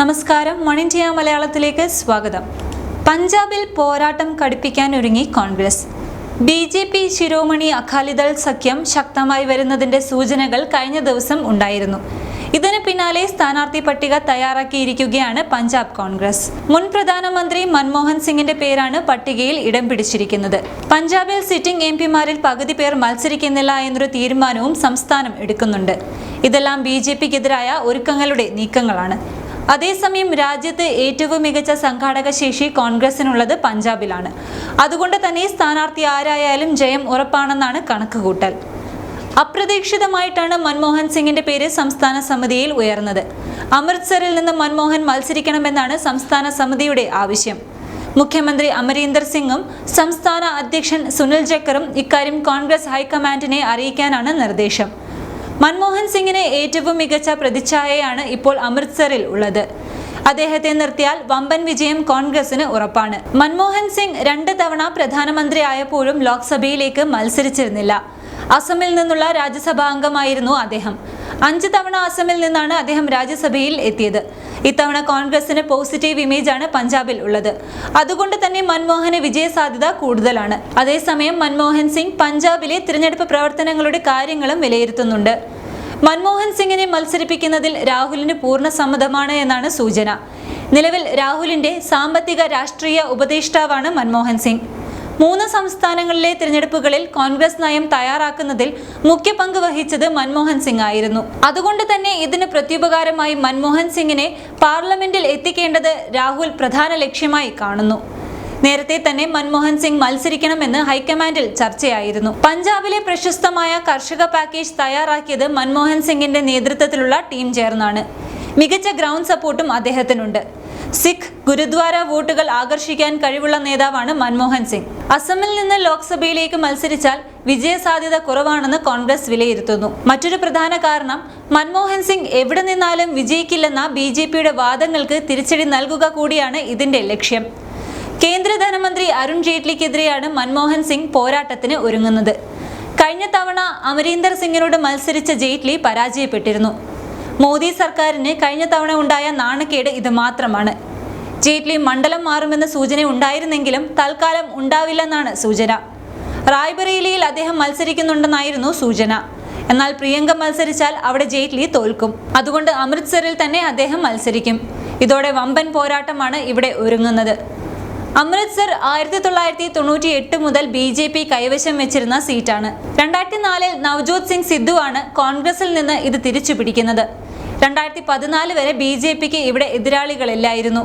നമസ്കാരം. One India മലയാളത്തിലേക്ക് സ്വാഗതം. പഞ്ചാബിൽ പോരാട്ടം കടുപ്പിക്കാൻ ഒരുങ്ങി Congress. B J P Shiromani Akali Dal സഖ്യം ശക്തമായി വരുന്നതിന്റെ സൂചനകൾ കഴിഞ്ഞ ദിവസം ഉണ്ടായിരുന്നു. ഇതിന് പിന്നാലെ സ്ഥാനാർത്ഥി പട്ടിക തയ്യാറാക്കിയിരിക്കുകയാണ് പഞ്ചാബ് കോൺഗ്രസ്. മുൻ പ്രധാനമന്ത്രി മൻമോഹൻ സിംഗിന്റെ പേരാണ് പട്ടികയിൽ ഇടം പിടിച്ചിരിക്കുന്നത്. പഞ്ചാബിൽ സിറ്റിംഗ് എം പിമാരിൽ പകുതി പേർ മത്സരിക്കുന്നില്ല എന്നൊരു തീരുമാനവും സംസ്ഥാനം എടുക്കുന്നുണ്ട്. ഇതെല്ലാം ബി ജെ പിക്കെതിരായ ഒരുക്കങ്ങളുടെ നീക്കങ്ങളാണ്. അതേസമയം രാജ്യത്ത് ഏറ്റവും മികച്ച സംഘാടക ശേഷി കോൺഗ്രസിനുള്ളത് പഞ്ചാബിലാണ്. അതുകൊണ്ട് തന്നെ സ്ഥാനാർത്ഥി ആരായാലും ജയം ഉറപ്പാണെന്നാണ് കണക്കുകൂട്ടൽ. അപ്രതീക്ഷിതമായിട്ടാണ് മൻമോഹൻ സിംഗിന്റെ പേര് സംസ്ഥാന സമിതിയിൽ ഉയർന്നത്. അമൃത്സറിൽ നിന്ന് മൻമോഹൻ മത്സരിക്കണമെന്നാണ് സംസ്ഥാന സമിതിയുടെ ആവശ്യം. മുഖ്യമന്ത്രി അമരീന്ദർ സിംഗും സംസ്ഥാന അധ്യക്ഷൻ സുനിൽ ജക്കറും ഇക്കാര്യം കോൺഗ്രസ് ഹൈക്കമാൻഡിനെ അറിയിക്കാനാണ് നിർദ്ദേശം. മൻമോഹൻ സിംഗിന് ഏറ്റവും മികച്ച പ്രതിച്ഛായയാണ് ഇപ്പോൾ അമൃത്സറിൽ ഉള്ളത്. അദ്ദേഹത്തെ നിർത്തിയാൽ വമ്പൻ വിജയം കോൺഗ്രസിന് ഉറപ്പാണ്. മൻമോഹൻ സിംഗ് രണ്ട് തവണ പ്രധാനമന്ത്രിയായപ്പോഴും ലോക്സഭയിലേക്ക് മത്സരിച്ചിരുന്നില്ല. അസമിൽ നിന്നുള്ള രാജ്യസഭാ അംഗമായിരുന്നു അദ്ദേഹം. അഞ്ച് തവണ അസമിൽ നിന്നാണ് അദ്ദേഹം രാജ്യസഭയിൽ എത്തിയത്. ഇത്തവണ കോൺഗ്രസിന് പോസിറ്റീവ് ഇമേജ് ആണ് പഞ്ചാബിൽ ഉള്ളത്. അതുകൊണ്ട് തന്നെ മൻമോഹന് വിജയ സാധ്യത കൂടുതലാണ്. അതേസമയം മൻമോഹൻ സിംഗ് പഞ്ചാബിലെ തിരഞ്ഞെടുപ്പ് പ്രവർത്തനങ്ങളുടെ കാര്യങ്ങളും വിലയിരുത്തുന്നുണ്ട്. മൻമോഹൻ സിംഗിനെ മത്സരിപ്പിക്കുന്നതിൽ രാഹുലിന് പൂർണ സമ്മതമാണ് എന്നാണ് സൂചന. നിലവിൽ രാഹുലിന്റെ സാമ്പത്തിക രാഷ്ട്രീയ ഉപദേഷ്ടാവാണ് മൻമോഹൻ സിംഗ്. മൂന്ന് സംസ്ഥാനങ്ങളിലെ തിരഞ്ഞെടുപ്പുകളിൽ കോൺഗ്രസ് നയം തയ്യാറാക്കുന്നതിൽ മുഖ്യ പങ്ക് വഹിച്ചത് മൻമോഹൻ സിംഗ് ആയിരുന്നു. അതുകൊണ്ട് തന്നെ ഇതിന് പ്രത്യുപകാരമായി മൻമോഹൻ സിംഗിനെ പാർലമെന്റിൽ എത്തിക്കേണ്ടത് രാഹുൽ പ്രധാന ലക്ഷ്യമായി കാണുന്നു. നേരത്തെ തന്നെ മൻമോഹൻ സിംഗ് മത്സരിക്കണമെന്ന് ഹൈക്കമാൻഡിൽ ചർച്ചയായിരുന്നു. പഞ്ചാബിലെ പ്രശസ്തമായ കർഷക പാക്കേജ് തയ്യാറാക്കിയത് മൻമോഹൻ സിംഗിന്റെ നേതൃത്വത്തിലുള്ള ടീം ചേർന്നാണ്. മികച്ച ഗ്രൗണ്ട് സപ്പോർട്ടും അദ്ദേഹത്തിനുണ്ട്. സിഖ് ഗുരുദ്വാര വോട്ടുകൾ ആകർഷിക്കാൻ കഴിവുള്ള നേതാവാണ് മൻമോഹൻ സിംഗ്. അസമിൽ നിന്ന് ലോക്സഭയിലേക്ക് മത്സരിച്ചാൽ വിജയസാധ്യത കുറവാണെന്ന് കോൺഗ്രസ് വിലയിരുത്തുന്നു. മറ്റൊരു പ്രധാന കാരണം മൻമോഹൻ സിംഗ് എവിടെ നിന്നാലും വിജയിക്കില്ലെന്ന ബി ജെ പിയുടെ വാദങ്ങൾക്ക് തിരിച്ചടി നൽകുക കൂടിയാണ് ഇതിന്റെ ലക്ഷ്യം. കേന്ദ്ര ധനമന്ത്രി അരുൺ ജെയ്റ്റ്ലിക്കെതിരെയാണ് മൻമോഹൻ സിംഗ് പോരാട്ടത്തിന് ഒരുങ്ങുന്നത്. കഴിഞ്ഞ തവണ അമരീന്ദർ സിംഗിനോട് മത്സരിച്ച ജെയ്റ്റ്ലി പരാജയപ്പെട്ടിരുന്നു. മോദി സർക്കാരിന് കഴിഞ്ഞ തവണ ഉണ്ടായ നാണക്കേട് ഇത് മാത്രമാണ്. ജെയ്റ്റ്ലി മണ്ഡലം മാറുമെന്ന സൂചന ഉണ്ടായിരുന്നെങ്കിലും തൽക്കാലം ഉണ്ടാവില്ലെന്നാണ് സൂചന. റായ്ബറേലിയിൽ അദ്ദേഹം മത്സരിക്കുന്നുണ്ടെന്നായിരുന്നു സൂചന. എന്നാൽ പ്രിയങ്ക മത്സരിച്ചാൽ അവിടെ ജെയ്റ്റ്ലി തോൽക്കും. അതുകൊണ്ട് അമൃത്സറിൽ തന്നെ അദ്ദേഹം മത്സരിക്കും. ഇതോടെ വമ്പൻ പോരാട്ടമാണ് ഇവിടെ ഒരുങ്ങുന്നത്. അമൃത്സർ ആയിരത്തി തൊള്ളായിരത്തി തൊണ്ണൂറ്റി എട്ട് മുതൽ ബി ജെ പി കൈവശം വെച്ചിരുന്ന സീറ്റാണ്. രണ്ടായിരത്തി നാലിൽ നവജോത് സിംഗ് ആണ് കോൺഗ്രസിൽ നിന്ന് ഇത് തിരിച്ചു പിടിക്കുന്നത് രണ്ടായിരത്തി പതിനാല് വരെ ബി ജെ പിക്ക് ഇവിടെ എതിരാളികളില്ലായിരുന്നു.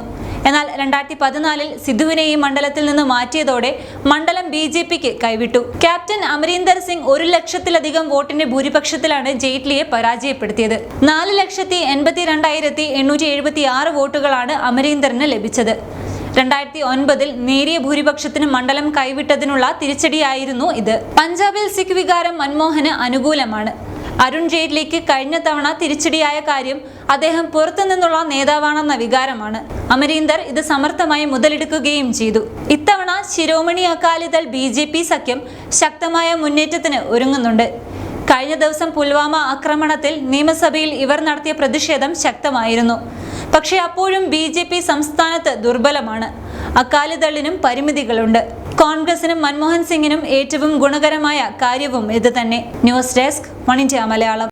എന്നാൽ രണ്ടായിരത്തി പതിനാലിൽ സിദ്ധുവിനെ ഈ മണ്ഡലത്തിൽ നിന്ന് മാറ്റിയതോടെ മണ്ഡലം ബി ജെ പിക്ക് കൈവിട്ടു. ക്യാപ്റ്റൻ അമരീന്ദർ സിംഗ് ഒരു ലക്ഷത്തിലധികം വോട്ടിന്റെ ഭൂരിപക്ഷത്തിലാണ് ജെയ്റ്റ്ലിയെ പരാജയപ്പെടുത്തിയത്. നാല് ലക്ഷത്തി എൺപത്തി രണ്ടായിരത്തി എണ്ണൂറ്റി എഴുപത്തി ആറ് വോട്ടുകളാണ് അമരീന്ദറിന് ലഭിച്ചത്. രണ്ടായിരത്തി ഒൻപതിൽ നേരിയ ഭൂരിപക്ഷത്തിന് മണ്ഡലം കൈവിട്ടതിനുള്ള തിരിച്ചടിയായിരുന്നു ഇത്. പഞ്ചാബിൽ സിഖ് വികാരം മൻമോഹന് അനുകൂലമാണ്. അരുൺ ജെയ്റ്റ്ലിക്ക് കഴിഞ്ഞ തവണ തിരിച്ചടിയായ കാര്യം അദ്ദേഹം പുറത്തു നിന്നുള്ള നേതാവാണെന്ന വികാരമാണ്. അമരീന്ദർ ഇത് സമർത്ഥമായി മുതലെടുക്കുകയും ചെയ്തു. ഇത്തവണ Shiromani Akali Dal B J P സഖ്യം ശക്തമായ മുന്നേറ്റത്തിന് ഒരുങ്ങുന്നുണ്ട്. കഴിഞ്ഞ ദിവസം പുൽവാമ ആക്രമണത്തിൽ നിയമസഭയിൽ ഇവർ നടത്തിയ പ്രതിഷേധം ശക്തമായിരുന്നു. പക്ഷേ അപ്പോഴും ബി ജെ പി സംസ്ഥാനത്ത് ദുർബലമാണ്. അകാലിദളിനും പരിമിതികളുണ്ട്. കോൺഗ്രസിനും മൻമോഹൻ സിംഗിനും ഏറ്റവും ഗുണകരമായ കാര്യവും ഇത് തന്നെ. News desk one Malayalam